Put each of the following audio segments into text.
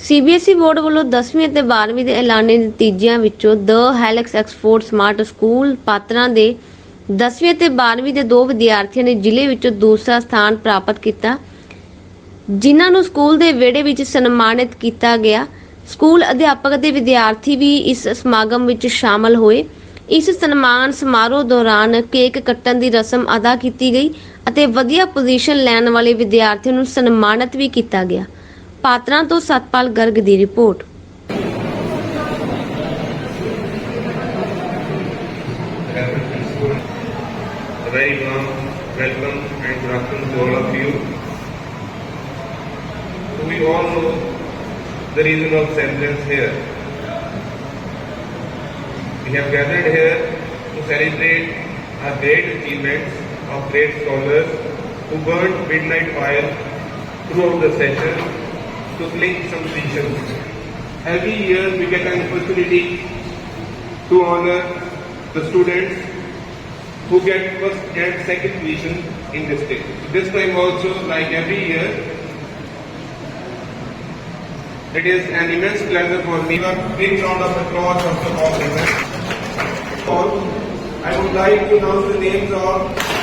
CBSE board ਵੱਲੋਂ 10ਵੀਂ ਅਤੇ 12ਵੀਂ ਦੇ ਐਲਾਨੇ ਨਤੀਜਿਆਂ ਵਿੱਚੋਂ the Helix Oxford smart school ਪਾਤਰਾਂ ਦੇ 10ਵੀਂ ਅਤੇ 12ਵੀਂ ਦੇ ਦੋ ਵਿਦਿਆਰਥੀਆਂ ਨੇ ਜ਼ਿਲ੍ਹੇ ਵਿੱਚੋਂ ਦੂਸਰਾ ਸਥਾਨ ਪ੍ਰਾਪਤ ਕੀਤਾ, ਜਿਨ੍ਹਾਂ ਨੂੰ ਸਕੂਲ ਦੇ ਵਿਹੜੇ ਵਿੱਚ ਸਨਮਾਨਿਤ ਕੀਤਾ ਗਿਆ। ਸਕੂਲ ਅਧਿਆਪਕ ਅਤੇ ਵਿਦਿਆਰਥੀ ਵੀ ਇਸ ਸਮਾਗਮ ਵਿੱਚ ਸ਼ਾਮਲ ਹੋਏ। ਇਸ ਸਨਮਾਨ ਸਮਾਰੋਹ ਦੌਰਾਨ ਕੇਕ ਕੱਟਣ ਦੀ ਰਸਮ ਅਦਾ ਕੀਤੀ ਗਈ ਅਤੇ ਵਧੀਆ ਪੋਜੀਸ਼ਨ ਲੈਣ ਵਾਲੇ ਵਿਦਿਆਰਥੀਆਂ ਨੂੰ ਸਨਮਾਨਿਤ ਵੀ ਕੀਤਾ ਗਿਆ। ਪਾਤਰਾਂ ਤੋਂ ਸਤਪਾਲ ਗਰਗ ਦੀ report Elementary School. A very warm welcome and good afternoon to all of you. So we all know the reason of semblance here. We have gathered here to celebrate our great achievements of great scholars who burned midnight oil throughout the session to cling some visions. Every year we get an opportunity to honor the students who get first and second position in district. This time also, like every year, it is an immense pleasure for me. A big round of applause of the all I would like to announce the names of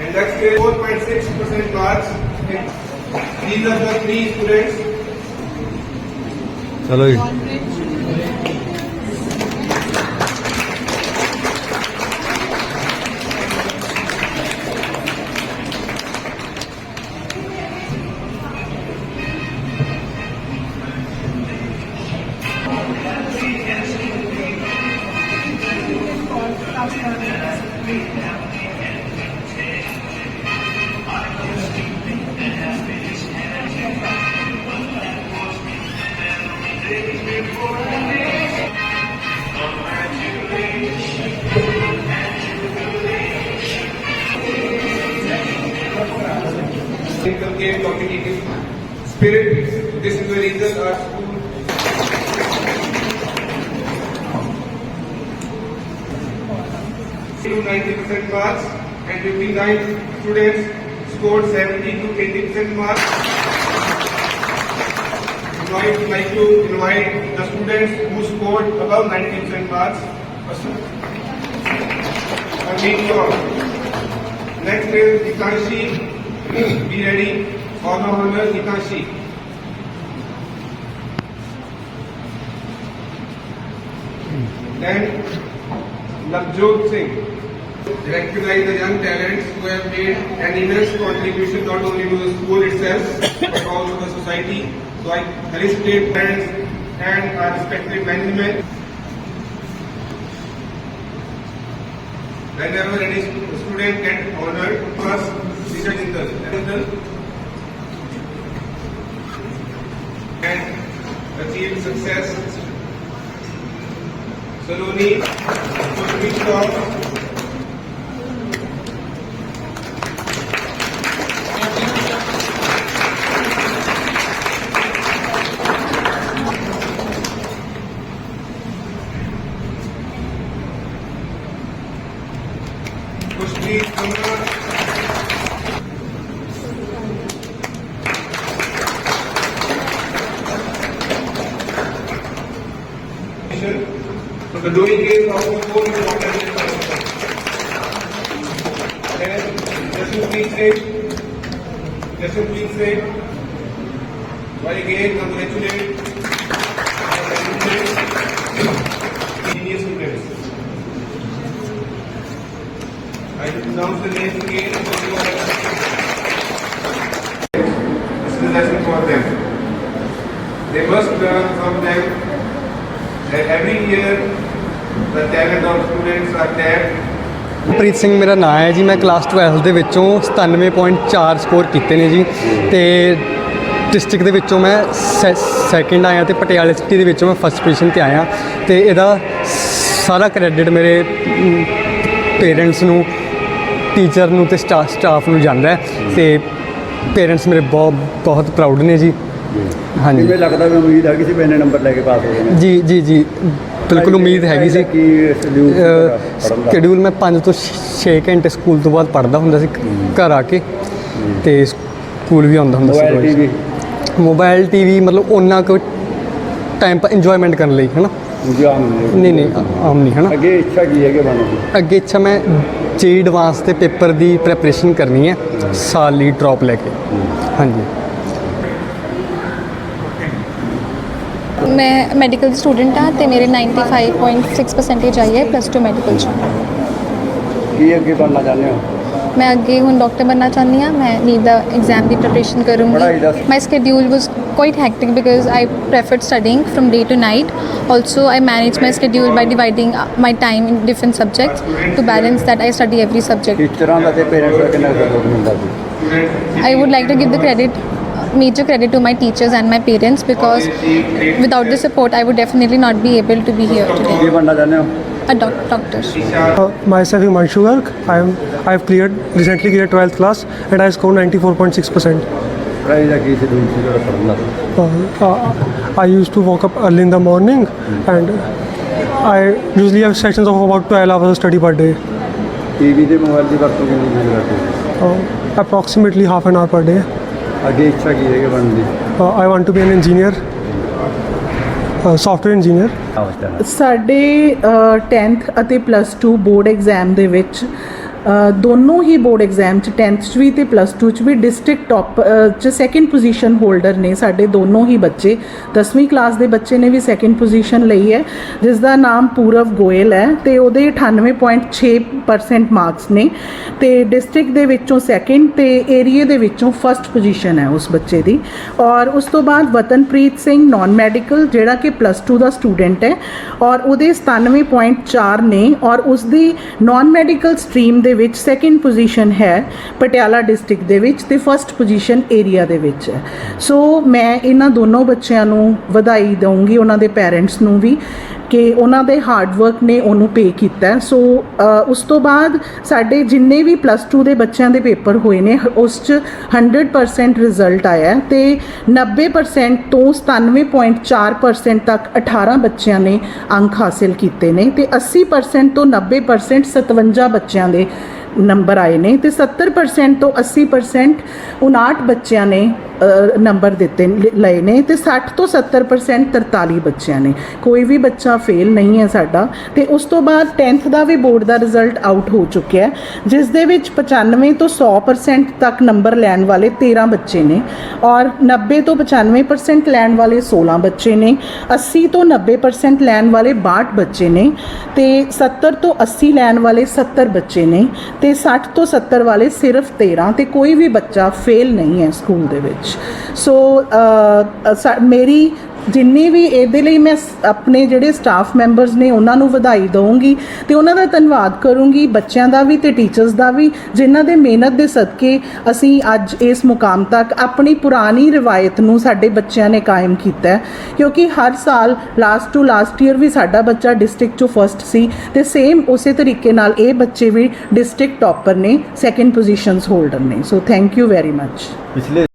and get 4.6% marks. These are the three students. चलो जी inculcate competitive spirit. This is the reason our school to 90% marks and 59 students scored 70 to 80% marks. I would like to invite the students who scored above 90% marks. And meet you all. Next is Hikanshi. Be ready for the honor Hikanshi. Then Navjot Singh. Recognize the young talents who have made an immense contribution not only to the school itself but also the society. I felicitate parents and our respective management. Whenever any student get honored, first Mr. Jindal. And achieve success. Saloni, Pushpita, Pushpit So the doing is how to pour the water in please safe, just to please safe, while again congratulate our senior students. I will announce the names again. This is a lesson for them. They must learn from them that every year the talent of students are tapped Preet Singh ਮੇਰਾ ਨਾਮ ਹੈ ਜੀ ਮੈਂ class 12 ਦੇ ਵਿੱਚੋਂ 97.4 score ਕੀਤੇ ਨੇ ਜੀ ਤੇ ਡਿਸਟ੍ਰਿਕਟ ਦੇ ਵਿੱਚੋਂ ਮੈਂ ਸੈਕਿੰਡ ਆਇਆ ਤੇ ਪਟਿਆਲੇ ਸਿਟੀ ਦੇ ਵਿੱਚੋਂ ਮੈਂ ਫਸਟ ਪੋਜੀਸ਼ਨ ਤੇ ਆਇਆ ਤੇ ਇਹਦਾ ਸਾਰਾ ਕ੍ਰੈਡਿਟ ਮੇਰੇ ਪੇਰੈਂਟਸ ਨੂੰ ਟੀਚਰ ਨੂੰ ਤੇ ਸਟਾਫ ਨੂੰ ਜਾਂਦਾ ਹੈ ਤੇ ਪੇਰੈਂਟਸ ਮੇਰੇ ਬਹੁਤ ਬਹੁਤ ਪ੍ਰਾਊਡ ਨੇ ਜੀ। ਹਾਂਜੀ। ਕਿਵੇਂ ਲੱਗਦਾ ਵੀ ਉਮੀਦ ਹੈਗੀ ਸੀ ਵੀ ਇੰਨੇ ਨੰਬਰ ਲੈ ਕੇ ਪਾਸ ਹੋ ਜਾਣੇ ਜੀ ਜੀ ਜੀ। ਬਿਲਕੁਲ ਉਮੀਦ ਹੈਗੀ ਸੀ। ਕੀ ਸ਼ਡਿਊਲ ਮੈਂ 5 ਤੋਂ 6 ਘੰਟੇ ਸਕੂਲ ਤੋਂ ਬਾਅਦ ਪੜ੍ਹਦਾ ਹੁੰਦਾ ਸੀ ਘਰ ਆ ਕੇ। ਤੇ ਸਕੂਲ ਵੀ ਆਉਂਦਾ ਹੁੰਦਾ ਮੋਬਾਈਲ ਸੀ ਟੀਵੀ ਮੋਬਾਈਲ ਟੀਵੀ ਮਤਲਬ ਉਹਨਾਂ ਕੁ ਟਾਈਮ ਪਰ ਇੰਜੋਇਮੈਂਟ ਕਰਨ ਲਈ ਹਨਾ? ਨਹੀਂ। ਨਹੀਂ ਆ- ਆਮ ਨਹੀਂ ਹਨਾ? ਅੱਗੇ ਇੱਛਾ ਕੀ ਹੈ ਕਿ ਬਣੋ ਅੱਗੇ ਇੱਛਾ ਮੈਂ ਜੇ ਐਡਵਾਂਸ ਦੇ ਪੇਪਰ ਦੀ ਪ੍ਰੈਪਰੇਸ਼ਨ ਕਰਨੀ ਹੈ ਸਾਲ ਲਈ ਡ੍ਰੌਪ ਲੈ ਕੇ। ਹਾਂਜੀ। ਮੈਂ ਮੈਡੀਕਲ ਸਟੂਡੈਂਟ ਹਾਂ ਤੇ ਮੇਰੇ 95.6% ਆਈ ਹੈ ਪਲੱਸ 2 ਮੈਡੀਕਲ ਚ। ਕੀ ਅੱਗੇ ਬਣਨਾ ਚਾਹੁੰਦੇ ਹੋ? ਮੈਂ ਅੱਗੇ ਹੁਣ ਡਾਕਟਰ ਬਣਨਾ ਚਾਹੁੰਦੀ ਹਾਂ ਮੈਂ ਨੀਟ ਦਾ ਐਗਜ਼ਾਮ ਦੀ ਪ੍ਰੈਪਰੇਸ਼ਨ ਪੜ੍ਹਾਈ ਕਰੂੰਗੀ ਦਾ- ਮਾਈ schedule was quite hectic because I preferred studying from day to night. Also, I manage my schedule by dividing uh, my time in different subjects to balance that I study every subject. ਟੀਚਰਾਂ ਦਾ ਤੇ parents ਦਾ ਕਿੰਨਾ ਸਹਿਯੋਗ ਮਿਲਦਾ ਸੀ I would like to give the credit, uh, major credit to my teachers and my parents because without the support, I would definitely not be able to be here today. ਕੀ ਬਣਨਾ ਚਾਹੁੰਦੇ ਹੋ A doc- doctor. Uh, myself Himanshu Garg. I am I have cleared recently cleared 12th class and I scored 94.6 percent. ਪੜ੍ਹਾਈ ਦਾ ਕੀ schedule ਸੀ ਤੁਹਾਡਾ ਪੜ੍ਹਨ ਦਾ Uh, uh, I used to wake up early in the morning and I usually have sessions of about 12 hours of study per day, TV ਤੇ mobile ਦੀ ਵਰਤੋਂ ਕਿੰਨੀ ਕੁ ਕਰਦੇ ਹੋ uh, approximately half an hour per day. ਅੱਗੇ ਇੱਛਾ ਕੀ ਹੈ ਕਿ ਬਣਨ ਦੀ Uh, I want to be an engineer, uh, software engineer. ਅਵਸਥਾ ਹੈ ਸਾਡੇ 10th ਅਤੇ ਪਲੱਸ 2 ਬੋਰਡ ਐਗਜ਼ਾਮ ਦੇ ਵਿੱਚ ਦੋਨੋਂ ਹੀ ਬੋਰਡ ਐਗਜ਼ਾਮ ਚ 10th ਚ ਵੀ ਤੇ ਪਲੱਸ 2 ਚ ਵੀ ਡਿਸਟ੍ਰਿਕਟ ਟੌਪ ਚ ਸੈਕੰਡ ਪੋਜੀਸ਼ਨ ਹੋਲਡਰ ਨੇ ਸਾਡੇ ਦੋਨੋਂ ਹੀ ਬੱਚੇ 10ਵੀਂ ਕਲਾਸ ਦੇ ਬੱਚੇ ਨੇ ਵੀ ਸੈਕੰਡ ਪੋਜੀਸ਼ਨ ਲਈ ਹੈ ਜਿਸ ਦਾ ਨਾਮ ਪੂਰਵ ਗੋਇਲ ਹੈ ਤੇ ਉਹਦੇ 98.6% ਮਾਰਕਸ ਨੇ ਤੇ ਡਿਸਟ੍ਰਿਕਟ ਦੇ ਵਿੱਚੋਂ ਸੈਕੰਡ ਤੇ ਏਰੀਏ ਦੇ ਵਿੱਚੋਂ ਫਰਸਟ ਪੋਜੀਸ਼ਨ ਹੈ ਉਸ ਬੱਚੇ ਦੀ ਔਰ ਉਸ ਤੋਂ ਬਾਅਦ ਵਤਨਪ੍ਰੀਤ ਸਿੰਘ ਨਾਨ ਮੈਡੀਕਲ ਜਿਹੜਾ ਕਿ ਪਲੱਸ 2 ਦਾ ਸਟੂਡੈਂਟ ਹੈ ਔਰ ਉਹਦੇ 97.4 ਨੇ ਔਰ ਉਸ ਦੀ ਨਾਨ ਮੈਡੀਕਲ ਸਟਰੀਮ ਦੇ ਵਿੱਚ ਸੈਕਿੰਡ ਪੋਜੀਸ਼ਨ ਹੈ ਪਟਿਆਲਾ ਡਿਸਟ੍ਰਿਕਟ ਦੇ ਵਿੱਚ ਤੇ ਫਰਸਟ ਪੋਜੀਸ਼ਨ ਏਰੀਆ ਦੇ ਵਿੱਚ ਹੈ। ਸੋ ਮੈਂ ਇਹਨਾਂ ਦੋਨੋਂ ਬੱਚਿਆਂ ਨੂੰ ਵਧਾਈ ਦਊਂਗੀ, ਉਹਨਾਂ ਦੇ ਪੇਰੈਂਟਸ ਨੂੰ ਵੀ। ਕਿ ਉਹਨਾਂ ਦੇ ਹਾਰਡ ਵਰਕ ਨੇ ਉਹਨੂੰ ਪੇ ਕੀਤਾ। ਸੋ ਉਸ ਤੋਂ ਬਾਅਦ ਸਾਡੇ ਜਿੰਨੇ ਵੀ ਪਲੱਸ 2 ਦੇ ਬੱਚਿਆਂ ਦੇ ਪੇਪਰ ਹੋਏ ਨੇ, ਉਸ 'ਚ 100% ਰਿਜ਼ਲਟ ਆਇਆ ਹੈ ਤੇ 90% ਤੋਂ 97.4% ਤੱਕ 18 ਬੱਚਿਆਂ ਨੇ ਅੰਕ ਹਾਸਿਲ ਕੀਤੇ ਨੇ ਤੇ 80% ਤੋਂ 90% 57 ਬੱਚਿਆਂ ਦੇ ਨੰਬਰ ਆਏ ਨੇ ਤੇ 70% ਤੋਂ 80% 59 ਬੱਚਿਆਂ ਨੇ ਨੰਬਰ ਦਿੱਤੇ ਲਏ ਨੇ ਤੇ 60 ਤੋਂ 70% 43 ਬੱਚਿਆਂ ਨੇ। ਕੋਈ ਵੀ ਬੱਚਾ ਫੇਲ ਨਹੀਂ ਹੈ ਸਾਡਾ ਤੇ ਉਸ ਤੋਂ ਬਾਅਦ 10th ਦਾ ਵੀ ਬੋਰਡ ਦਾ ਰਿਜ਼ਲਟ ਆਊਟ ਹੋ ਚੁੱਕਿਆ ਹੈ, ਜਿਸ ਦੇ ਵਿੱਚ 95 ਤੋਂ 100% ਤੱਕ ਨੰਬਰ ਲੈਣ ਵਾਲੇ 13 ਬੱਚੇ ਨੇ ਔਰ 90 ਤੋਂ 95% ਲੈਣ ਵਾਲੇ 16 ਬੱਚੇ ਨੇ 80 ਤੋਂ 90% ਲੈਣ ਵਾਲੇ 62 ਬੱਚੇ ਨੇ ਤੇ 70 ਤੋਂ 80 ਲੈਣ ਵਾਲੇ 70 ਬੱਚੇ ਨੇ ਤੇ 60 ਤੋਂ 70 ਵਾਲੇ ਸਿਰਫ 13 ਤੇ ਕੋਈ ਵੀ ਬੱਚਾ ਫੇਲ ਨਹੀਂ ਹੈ ਸਕੂਲ ਦੇ ਵਿੱਚ। ਸੋ, ਮੇਰੀ ਜਿੰਨੀ ਵੀ ਇਹਦੇ ਲਈ ਮੈਂ ਆਪਣੇ ਜਿਹੜੇ ਸਟਾਫ ਮੈਂਬਰਸ ਨੇ ਉਹਨਾਂ ਨੂੰ ਵਧਾਈ ਦਵਾਂਗੀ ਤੇ ਉਹਨਾਂ ਦਾ ਧੰਨਵਾਦ ਕਰੂੰਗੀ, ਬੱਚਿਆਂ ਦਾ ਵੀ ਤੇ ਟੀਚਰਸ ਦਾ ਵੀ, ਜਿਨ੍ਹਾਂ ਦੇ ਮਿਹਨਤ ਦੇ ਸਦਕੇ ਅਸੀਂ ਅੱਜ ਇਸ ਮੁਕਾਮ ਤੱਕ ਆਪਣੀ ਪੁਰਾਣੀ ਰਵਾਇਤ ਨੂੰ ਸਾਡੇ ਬੱਚਿਆਂ ਨੇ ਕਾਇਮ ਕੀਤਾ ਹੈ। ਕਿਉਂਕਿ ਹਰ ਸਾਲ ਲਾਸਟ ਟੂ ਲਾਸਟ ਈਅਰ ਵੀ ਸਾਡਾ ਬੱਚਾ ਡਿਸਟ੍ਰਿਕਟ ਚੋਂ ਫਰਸਟ ਸੀ ਤੇ ਸੇਮ ਉਸੇ ਤਰੀਕੇ ਨਾਲ ਇਹ ਬੱਚੇ ਵੀ ਡਿਸਟ੍ਰਿਕਟ ਟੌਪਰ ਨੇ ਸੈਕੰਡ ਪੋਜੀਸ਼ਨਸ ਹੋਲਡਰ ਨੇ। So thank you very much ਪਿਛਲੇ